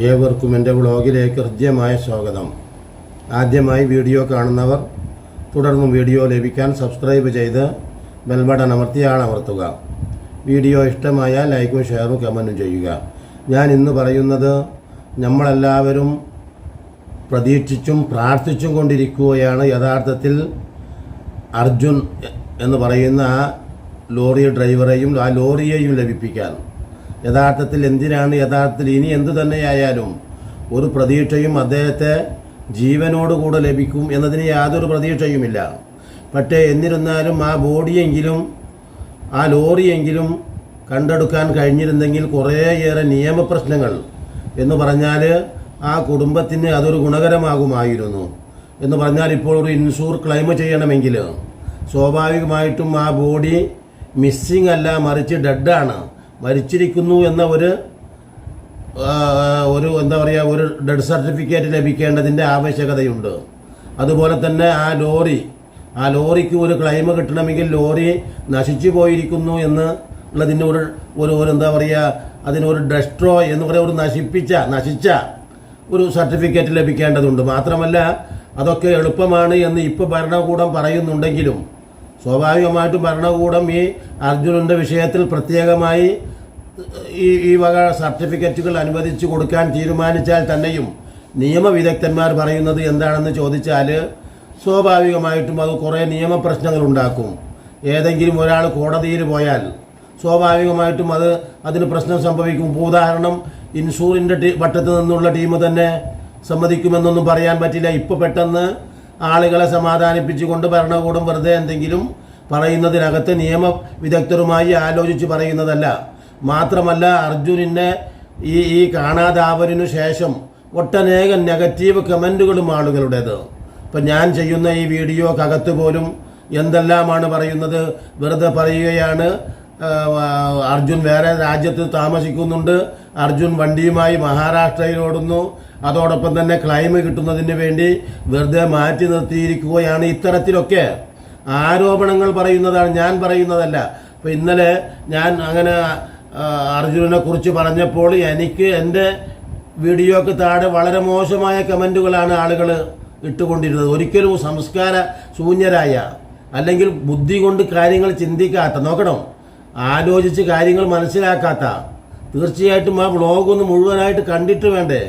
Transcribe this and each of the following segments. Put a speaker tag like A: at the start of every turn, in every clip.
A: ഏവർക്കും എന്റെ വ്ളോഗിലേക്ക് ഹൃദ്യമായ സ്വാഗതം. ആദ്യമായി വീഡിയോ കാണുന്നവർ തുടർന്നും വീഡിയോ ലഭിക്കാൻ സബ്സ്ക്രൈബ് ചെയ്ത് ബെൽബട്ടൺ അമർത്തി ആളമർത്തുക വീഡിയോ ഇഷ്ടമായാൽ ലൈക്കും ഷെയറും കമന്റും ചെയ്യുക. ഞാൻ ഇന്ന് പറയുന്നത് നമ്മളെല്ലാവരും പ്രതീക്ഷിച്ചും പ്രാർത്ഥിച്ചും കൊണ്ടിരിക്കുകയാണ്. യഥാർത്ഥത്തിൽ അർജുൻ എന്ന് പറയുന്ന ആ ലോറി ഡ്രൈവറെയും ആ ലോറിയെയും ലഭിപ്പിക്കാൻ. യഥാർത്ഥത്തിൽ എന്തിനാണ് യഥാർത്ഥത്തിൽ ഇനി എന്തു തന്നെയായാലും ഒരു പ്രതീക്ഷയും അദ്ദേഹത്തെ ജീവനോടുകൂടെ ലഭിക്കും എന്നതിന് യാതൊരു പ്രതീക്ഷയുമില്ല. പക്ഷേ എന്നിരുന്നാലും ആ ബോഡിയെങ്കിലും ആ ലോറിയെങ്കിലും കണ്ടെടുക്കാൻ കഴിഞ്ഞിരുന്നെങ്കിൽ കുറേയേറെ നിയമപ്രശ്നങ്ങൾ എന്ന് പറഞ്ഞാൽ ആ കുടുംബത്തിന് അതൊരു ഗുണകരമാകുമായിരുന്നു. എന്ന് പറഞ്ഞാൽ ഇപ്പോൾ ഒരു ഇൻഷൂർ ക്ലെയിം ചെയ്യണമെങ്കിൽ സ്വാഭാവികമായിട്ടും ആ ബോഡി മിസ്സിംഗ് അല്ല മറിച്ച് ഡെഡാണ്. മരിച്ചിരിക്കുന്നു എന്ന ഒരു ഒരു എന്താ പറയുക ഒരു ഡെഡ് സർട്ടിഫിക്കറ്റ് ലഭിക്കേണ്ടതിന്റെ ആവശ്യകതയുണ്ട്. അതുപോലെ തന്നെ ആ ലോറി ആ ലോറിക്ക് ഒരു ക്ലെയിം കിട്ടണമെങ്കിൽ ലോറി നശിച്ചു പോയിരിക്കുന്നു എന്ന് ഉള്ളതിന്റെ ഒരു ഒരു ഒരു എന്താ പറയുക അതിനൊരു ഡെസ്ട്രോ എന്ന് പറയുക ഒരു നശിപ്പിച്ച നശിച്ച ഒരു സർട്ടിഫിക്കറ്റ് ലഭിക്കേണ്ടതുണ്ട്. മാത്രമല്ല അതൊക്കെ എളുപ്പമാണ് എന്ന് ഇപ്പോൾ ഭരണകൂടം പറയുന്നുണ്ടെങ്കിലും സ്വാഭാവികമായിട്ടും ഭരണകൂടം ഈ അർജുനന്റെ വിഷയത്തിൽ പ്രത്യേകമായി ഈ ഈ വക സർട്ടിഫിക്കറ്റുകൾ അനുവദിച്ചു കൊടുക്കാൻ തീരുമാനിച്ചാൽ തന്നെയും നിയമവിദഗ്ധന്മാർ പറയുന്നത് എന്താണെന്ന് ചോദിച്ചാൽ സ്വാഭാവികമായിട്ടും അത് കുറേ നിയമപ്രശ്നങ്ങൾ ഉണ്ടാക്കും. ഏതെങ്കിലും ഒരാൾ കോടതിയിൽ പോയാൽ സ്വാഭാവികമായിട്ടും അത് അതിന് പ്രശ്നം സംഭവിക്കും. ഉദാഹരണം ഇൻഷൂറിന്റെ വട്ടത്ത് നിന്നുള്ള ടീം തന്നെ സമ്മതിക്കുമെന്നൊന്നും പറയാൻ പറ്റില്ല. ഇപ്പോൾ പെട്ടെന്ന് ആളുകളെ സമാധാനിപ്പിച്ചുകൊണ്ട് ഭരണകൂടം വെറുതെ എന്തെങ്കിലും പറയുന്നതിനകത്ത് നിയമ വിദഗ്ധരുമായി ആലോചിച്ച് പറയുന്നതല്ല. മാത്രമല്ല അർജുനിന്റെ ഈ ഈ കാണാതാവലിനു ശേഷം ഒട്ടനേകം നെഗറ്റീവ് കമന്റുകളും ആളുകളുടേത്. ഇപ്പം ഞാൻ ചെയ്യുന്ന ഈ വീഡിയോക്കകത്ത് പോലും എന്തെല്ലാമാണ് പറയുന്നത്? വെറുതെ പറയുകയാണ്. അർജുൻ വേറെ രാജ്യത്ത് താമസിക്കുന്നുണ്ട്. അർജുൻ വണ്ടിയുമായി മഹാരാഷ്ട്രയിൽ ഓടുന്നു. അതോടൊപ്പം തന്നെ ക്ലൈം കിട്ടുന്നതിന് വേണ്ടി വെറുതെ മാറ്റി നിർത്തിയിരിക്കുകയാണ് ഇത്തരത്തിലൊക്കെ. ആരോപണങ്ങൾ പറയുന്നതാണ് ഞാൻ പറയുന്നതല്ല. അപ്പോൾ ഇന്നലെ ഞാൻ അങ്ങനെ അർജുനനെ കുറിച്ച് പറഞ്ഞപ്പോൾ എനിക്ക് എന്റെ വീഡിയോക്ക് താഴെ വളരെ മോശമായ കമന്റുകളാണ് ആളുകൾ ഇട്ടുകൊണ്ടിരുന്നത്. ഒരിക്കലും സംസ്കാര ശൂന്യരായ അല്ലെങ്കിൽ ബുദ്ധി കൊണ്ട് കാര്യങ്ങൾ ചിന്തിക്കാത്ത നോക്കണം? ആലോചിച്ച് കാര്യങ്ങൾ മനസ്സിലാക്കാത്ത തീർച്ചയായിട്ടും ആ വ്ളോഗ് ഒന്ന് മുഴുവനായിട്ട് കണ്ടിട്ട് വേണ്ടേ?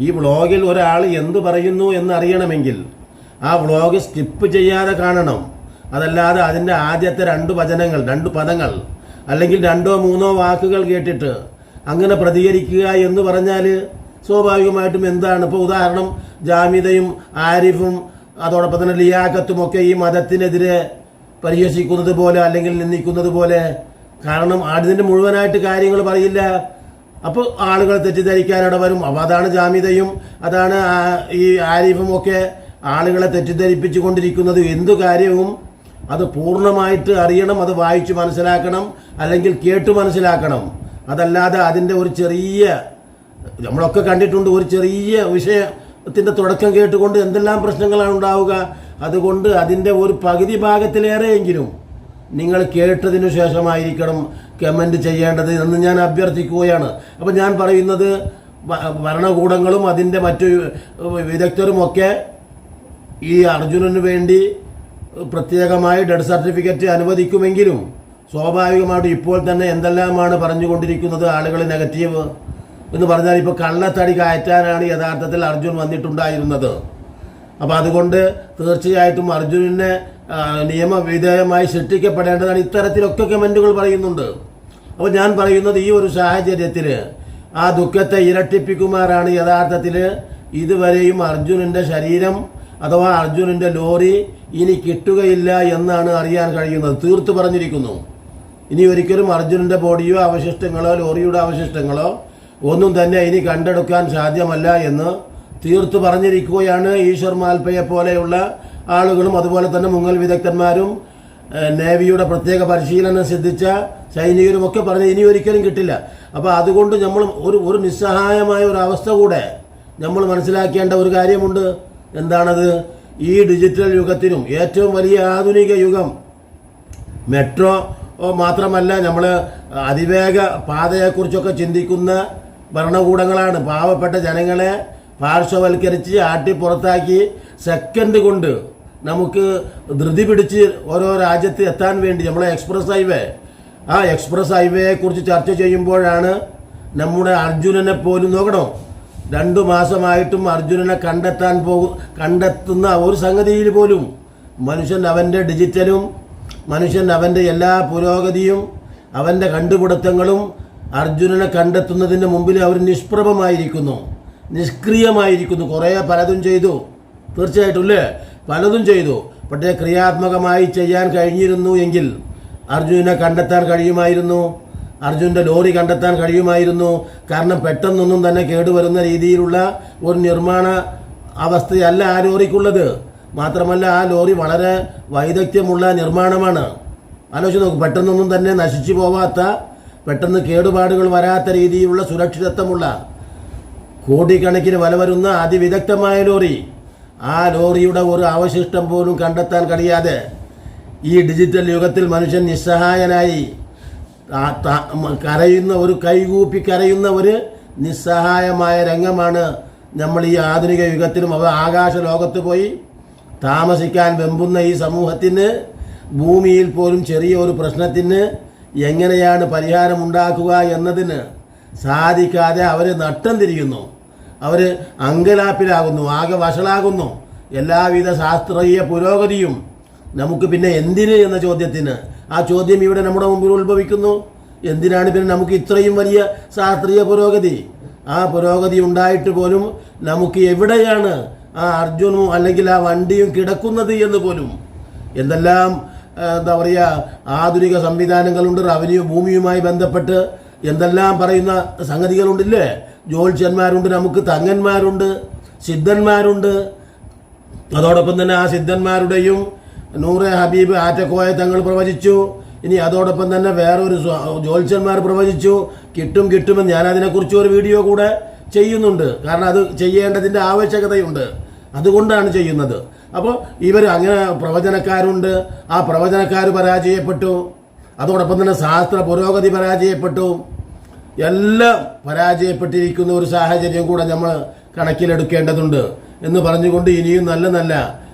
A: ഈ വ്ളോഗിൽ ഒരാൾ എന്ത് പറയുന്നു എന്നറിയണമെങ്കിൽ ആ വ്ളോഗ് സ്കിപ്പ് ചെയ്യാതെ കാണണം. അതല്ലാതെ അതിന്റെ ആദ്യത്തെ രണ്ട് വചനങ്ങൾ രണ്ട് പദങ്ങൾ അല്ലെങ്കിൽ രണ്ടോ മൂന്നോ വാക്കുകൾ കേട്ടിട്ട് അങ്ങനെ പ്രതികരിക്കുക എന്ന് പറഞ്ഞാൽ സ്വാഭാവികമായിട്ടും എന്താണ്? ഇപ്പോൾ ഉദാഹരണം ജാമിതയും ആരിഫും അതോടൊപ്പം തന്നെ ലിയാക്കത്തും ഒക്കെ ഈ മതത്തിനെതിരെ പരിഹസിക്കുന്നത് പോലെ അല്ലെങ്കിൽ നിന്ദിക്കുന്നത് പോലെ. കാരണം അതിന്റെ മുഴുവനായിട്ട് കാര്യങ്ങൾ പറയില്ല. അപ്പോൾ ആളുകൾ തെറ്റിദ്ധരിക്കാനിട വരും. അപ്പോൾ അതാണ് ജാമ്യതയും അതാണ് ഈ ആരിഫും ഒക്കെ ആളുകളെ തെറ്റിദ്ധരിപ്പിച്ചു കൊണ്ടിരിക്കുന്നത് എന്തു കാര്യവും അത് പൂർണമായിട്ട് അറിയണം അത് വായിച്ചു മനസ്സിലാക്കണം അല്ലെങ്കിൽ കേട്ട് മനസ്സിലാക്കണം. അതല്ലാതെ അതിന്റെ ഒരു ചെറിയ നമ്മളൊക്കെ കണ്ടിട്ടുണ്ട് ഒരു ചെറിയ വിഷയത്തിന്റെ തുടക്കം കേട്ടുകൊണ്ട് എന്തെല്ലാം പ്രശ്നങ്ങളാണ് ഉണ്ടാവുക. അതുകൊണ്ട് അതിന്റെ ഒരു പകുതി ഭാഗത്തിലേറെയെങ്കിലും നിങ്ങൾ കേട്ടതിനു ശേഷമായിരിക്കണം കമന്റ് ചെയ്യേണ്ടത് എന്ന് ഞാൻ അഭ്യർത്ഥിക്കുകയാണ്. അപ്പം ഞാൻ പറയുന്നത് ഭരണകൂടങ്ങളും അതിന്റെ മറ്റു വിദഗ്ധരുമൊക്കെ ഈ അർജുനന് വേണ്ടി പ്രത്യേകമായി ഡെഡ് സർട്ടിഫിക്കറ്റ് അനുവദിക്കുമെങ്കിലും സ്വാഭാവികമായിട്ടും ഇപ്പോൾ തന്നെ എന്തെല്ലാമാണ് പറഞ്ഞുകൊണ്ടിരിക്കുന്നത് ആളുകൾ നെഗറ്റീവ് എന്ന് പറഞ്ഞാൽ ഇപ്പോൾ കള്ളത്തടി കയറ്റാനാണ് യഥാർത്ഥത്തിൽ അർജുൻ വന്നിട്ടുണ്ടായിരുന്നത്. അപ്പോൾ അതുകൊണ്ട് തീർച്ചയായിട്ടും അർജുനനെ ആ, നിയമവിധേയമായി സൃഷ്ടിക്കപ്പെടേണ്ടതാണ് ഇത്തരത്തിലൊക്കെ കമന്റുകൾ പറയുന്നുണ്ട്. അപ്പോൾ ഞാൻ പറയുന്നത് ഈ ഒരു സാഹചര്യത്തിൽ ആ ദുഃഖത്തെ ഇരട്ടിപ്പിക്കുമാറാണ് യഥാർത്ഥത്തിൽ ഇതുവരെയും അർജുനന്റെ ശരീരം അഥവാ അർജുനന്റെ ലോറി ഇനി കിട്ടുകയില്ല എന്നാണ് അറിയാൻ കഴിയുന്നത്. തീർത്തു പറഞ്ഞിരിക്കുന്നു. ഇനി ഒരിക്കലും അർജുനന്റെ ബോഡിയോ അവശിഷ്ടങ്ങളോ ലോറിയുടെ അവശിഷ്ടങ്ങളോ ഒന്നും തന്നെ ഇനി കണ്ടെടുക്കാൻ സാധ്യമല്ല എന്ന് തീർത്തു പറഞ്ഞിരിക്കുകയാണ് ഈശ്വർ മാൽപ്പയെ പോലെയുള്ള ആളുകളും. അതുപോലെ തന്നെ മുങ്ങൽ വിദഗ്ധന്മാരും നേവിയുടെ പ്രത്യേക പരിശീലനം സിദ്ധിച്ച സൈനികരും ഒക്കെ പറഞ്ഞ് ഇനി ഒരിക്കലും കിട്ടില്ല. അപ്പോൾ അതുകൊണ്ട് നമ്മൾ ഒരു ഒരു നിസ്സഹായമായ ഒരു അവസ്ഥ കൂടെ നമ്മൾ മനസ്സിലാക്കേണ്ട ഒരു കാര്യമുണ്ട്. എന്താണത്? ഈ ഡിജിറ്റൽ യുഗത്തിനും ഏറ്റവും വലിയ ആധുനിക യുഗം. മെട്രോ മാത്രമല്ല നമ്മൾ അതിവേഗ പാതയെക്കുറിച്ചൊക്കെ ചിന്തിക്കുന്ന ഭരണകൂടങ്ങളാണ്. പാവപ്പെട്ട ജനങ്ങളെ പാർശ്വവൽക്കരിച്ച് ആട്ടി പുറത്താക്കി സെക്കൻഡ് കൊണ്ട് നമുക്ക് ധൃതി പിടിച്ച് ഓരോ രാജ്യത്ത് എത്താൻ വേണ്ടി നമ്മളെ എക്സ്പ്രസ് ഹൈവേ ആ എക്സ്പ്രസ് ഹൈവേയെക്കുറിച്ച് ചർച്ച ചെയ്യുമ്പോഴാണ് നമ്മുടെ അർജുനനെ പോലും നോക്കണോ. രണ്ടു മാസമായിട്ടും അർജുനനെ കണ്ടെത്താൻ പോകു കണ്ടെത്തുന്ന ഒരു സംഗതിയിൽ പോലും മനുഷ്യൻ അവന്റെ ഡിജിറ്റലും മനുഷ്യൻ അവന്റെ എല്ലാ പുരോഗതിയും അവന്റെ കണ്ടുപിടുത്തങ്ങളും അർജുനനെ കണ്ടെത്തുന്നതിന് മുമ്പിൽ അവർ നിഷ്പ്രഭമായിരിക്കുന്നു നിഷ്ക്രിയമായിരിക്കുന്നു. കുറേ പലതും ചെയ്തു. തീർച്ചയായിട്ടും അല്ലേ? പലതും ചെയ്തു. പക്ഷേ ക്രിയാത്മകമായി ചെയ്യാൻ കഴിഞ്ഞിരുന്നു എങ്കിൽ അർജുനനെ കണ്ടെത്താൻ കഴിയുമായിരുന്നു. അർജുന്റെ ലോറി കണ്ടെത്താൻ കഴിയുമായിരുന്നു. കാരണം പെട്ടെന്നൊന്നും തന്നെ കേടുവരുന്ന രീതിയിലുള്ള ഒരു നിർമ്മാണ അവസ്ഥയല്ല ആ ലോറിക്കുള്ളത്. മാത്രമല്ല ആ ലോറി വളരെ വൈദഗ്ധ്യമുള്ള നിർമ്മാണമാണ്. ആലോചിച്ച് നോക്കും പെട്ടെന്നൊന്നും തന്നെ നശിച്ചു പോവാത്ത പെട്ടെന്ന് കേടുപാടുകൾ വരാത്ത രീതിയിലുള്ള സുരക്ഷിതത്വമുള്ള കോടിക്കണക്കിന് വില വരുന്ന അതിവിദഗ്ധമായ ലോറി. ആ ലോറിയുടെ ഒരു അവശിഷ്ടം പോലും കണ്ടെത്താൻ കഴിയാതെ ഈ ഡിജിറ്റൽ യുഗത്തിൽ മനുഷ്യൻ നിസ്സഹായനായി. കരയുന്ന ഒരു കൈകൂപ്പി കരയുന്ന ഒരു നിസ്സഹായമായ രംഗമാണ് നമ്മൾ ഈ ആധുനിക യുഗത്തിലും അവ ആകാശ ലോകത്ത് പോയി താമസിക്കാൻ വെമ്പുന്ന ഈ സമൂഹത്തിന് ഭൂമിയിൽ പോലും ചെറിയ ഒരു പ്രശ്നത്തിന് എങ്ങനെയാണ് പരിഹാരമുണ്ടാക്കുക എന്നതിന് സാധിക്കാതെ അവർ നട്ടം തിരിയുന്നു. അവർ അങ്കലാപ്പിലാകുന്നു ആകെ വഷളാകുന്നു. എല്ലാവിധ ശാസ്ത്രീയ പുരോഗതിയും നമുക്ക് പിന്നെ എന്തിന് എന്ന ചോദ്യത്തിന്? ആ ചോദ്യം ഇവിടെ നമ്മുടെ മുമ്പിൽ ഉത്ഭവിക്കുന്നു. എന്തിനാണ് പിന്നെ നമുക്ക് ഇത്രയും വലിയ ശാസ്ത്രീയ പുരോഗതി? ആ പുരോഗതി ഉണ്ടായിട്ട് പോലും നമുക്ക് എവിടെയാണ് ആ അർജുനും അല്ലെങ്കിൽ ആ വണ്ടിയും കിടക്കുന്നത് എന്ന് പോലും? എന്തെല്ലാം എന്താ പറയുക ആധുനിക സംവിധാനങ്ങളുണ്ട് റവന്യൂ ഭൂമിയുമായി ബന്ധപ്പെട്ട് എന്തെല്ലാം പറയുന്ന സംഗതികളുണ്ടില്ലേ? ജ്യോത്സ്യന്മാരുണ്ട് നമുക്ക് തങ്ങന്മാരുണ്ട് സിദ്ധന്മാരുണ്ട്. അതോടൊപ്പം തന്നെ ആ സിദ്ധന്മാരുടെയും നൂറെ ഹബീബ് ആറ്റക്കോയ തങ്ങൾ പ്രവചിച്ചു. ഇനി അതോടൊപ്പം തന്നെ വേറൊരു ജ്യോത്സ്യന്മാർ പ്രവചിച്ചു. കിട്ടും കിട്ടുമെന്ന് ഞാൻ അതിനെക്കുറിച്ച് ഒരു വീഡിയോ കൂടെ ചെയ്യുന്നുണ്ട്. കാരണം അത് ചെയ്യേണ്ടതിന്റെ ആവശ്യകതയുണ്ട്. അതുകൊണ്ടാണ് ചെയ്യുന്നത്. അപ്പോൾ ഇവർ അങ്ങനെ പ്രവചനക്കാരുണ്ട്. ആ പ്രവചനക്കാർ പരാജയപ്പെട്ടു. അതോടൊപ്പം തന്നെ ശാസ്ത്ര പുരോഗതി പരാജയപ്പെട്ടു. എല്ലാം പരാജയപ്പെട്ടിരിക്കുന്ന ഒരു സാഹചര്യം കൂടെ നമ്മൾ കണക്കിലെടുക്കേണ്ടതുണ്ട് എന്ന് പറഞ്ഞുകൊണ്ട് ഇനിയും നല്ല നല്ല